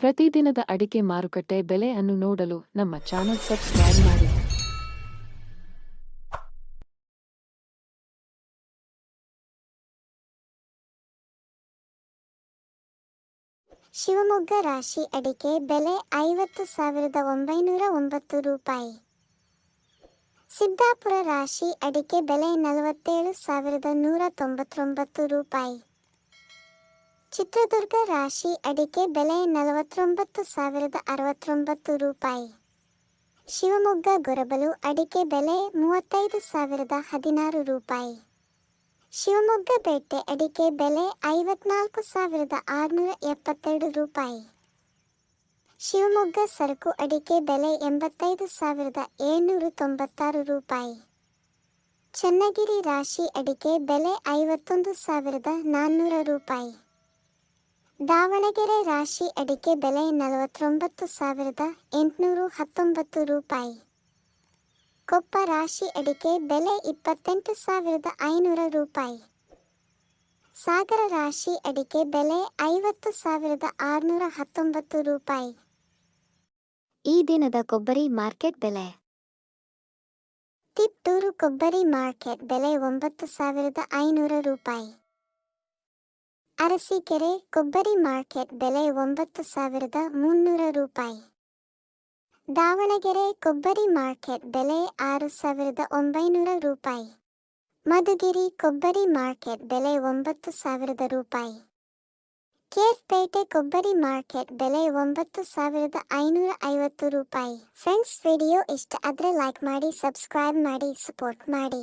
ಪ್ರತಿದಿನದ ಅಡಿಕೆ ಮಾರುಕಟ್ಟೆ ಬೆಲೆ ಅನ್ನು ನೋಡಲು ನಮ್ಮ ಚಾನೆಲ್ ಸಬ್ಸ್ಕ್ರೈಬ್ ಮಾಡಿ. ಶಿವಮೊಗ್ಗ ರಾಶಿ ಅಡಿಕೆ ಬೆಲೆ ಐವತ್ತು ಸಾವಿರದ ಒಂಬೈನೂರ ಒಂಬತ್ತು ರೂಪಾಯಿ. ಸಿದ್ದಾಪುರ ರಾಶಿ ಅಡಿಕೆ ಬೆಲೆ ನಲವತ್ತೇಳು ಸಾವಿರದ ನೂರ ತೊಂಬತ್ತೊಂಬತ್ತು ರೂಪಾಯಿ. ಚಿತ್ರದುರ್ಗ ರಾಶಿ ಅಡಿಕೆ ಬೆಲೆ ನಲವತ್ತೊಂಬತ್ತು ಸಾವಿರದ ಅರವತ್ತೊಂಬತ್ತು ರೂಪಾಯಿ. ಶಿವಮೊಗ್ಗ ಗೊರಬಲು ಅಡಿಕೆ ಬೆಲೆ ಮೂವತ್ತೈದು ಸಾವಿರದ ಹದಿನಾರು ರೂಪಾಯಿ. ಶಿವಮೊಗ್ಗ ಬೆಟ್ಟೆ ಅಡಿಕೆ ಬೆಲೆ ಐವತ್ನಾಲ್ಕು ಸಾವಿರದ ಆರುನೂರ ಎಪ್ಪತ್ತೆರಡು ರೂಪಾಯಿ. ಶಿವಮೊಗ್ಗ ಸರಕು ಅಡಿಕೆ ಬೆಲೆ ಎಂಬತ್ತೈದು ಸಾವಿರದ ಏಳ್ನೂರ ತೊಂಬತ್ತಾರು ರೂಪಾಯಿ. ಚನ್ನಗಿರಿ ರಾಶಿ ಅಡಿಕೆ ಬೆಲೆ ಐವತ್ತೊಂದು ಸಾವಿರದ ನಾನ್ನೂರ ರೂಪಾಯಿ. ದಾವಣಗೆರೆ ರಾಶಿ ಅಡಿಕೆ ಬೆಲೆ ನಲವತ್ತೊಂಬತ್ತು ಸಾವಿರದ ಎಂಟುನೂರು ಹತ್ತೊಂಬತ್ತು ರೂಪಾಯಿ. ಕೊಪ್ಪ ರಾಶಿ ಅಡಿಕೆ ಬೆಲೆ ಇಪ್ಪತ್ತೆಂಟು ಸಾವಿರದ ಐನೂರ ರೂಪಾಯಿ. ಸಾಗರ ರಾಶಿ ಅಡಿಕೆ ಬೆಲೆ ಐವತ್ತು ಸಾವಿರದ ಆರುನೂರ ಹತ್ತೊಂಬತ್ತು ರೂಪಾಯಿ. ಈ ದಿನದ ಕೊಬ್ಬರಿ ಮಾರ್ಕೆಟ್ ಬೆಲೆ. ತಿಪ್ಪೂರು ಕೊಬ್ಬರಿ ಮಾರ್ಕೆಟ್ ಬೆಲೆ ಒಂಬತ್ತು ಸಾವಿರದ ಐನೂರ ರೂಪಾಯಿ. ಅರಸೀಕೆರೆ ಕೊಬ್ಬರಿ ಮಾರ್ಕೆಟ್ ಬೆಲೆ ಒಂಬತ್ತು ಸಾವಿರದ ಮುನ್ನೂರ ರೂಪಾಯಿ. ದಾವಣಗೆರೆ ಕೊಬ್ಬರಿ ಮಾರ್ಕೆಟ್ ಬೆಲೆ ಆರು ಸಾವಿರದ ಒಂಬೈನೂರ ರೂಪಾಯಿ. ಮಧುಗಿರಿ ಕೊಬ್ಬರಿ ಮಾರ್ಕೆಟ್ ಬೆಲೆ ಒಂಬತ್ತು ಸಾವಿರದ ರೂಪಾಯಿ. ಕೇರ್ಪೇಟೆ ಕೊಬ್ಬರಿ ಮಾರ್ಕೆಟ್ ಬೆಲೆ ಒಂಬತ್ತು ಸಾವಿರದ ಐನೂರ ಐವತ್ತು ರೂಪಾಯಿ. ಫ್ರೆಂಡ್ಸ್, ವಿಡಿಯೋ ಇಷ್ಟ ಆದರೆ ಲೈಕ್ ಮಾಡಿ ಸಬ್ಸ್ಕ್ರೈಬ್ ಮಾಡಿ ಸಪೋರ್ಟ್ ಮಾಡಿ.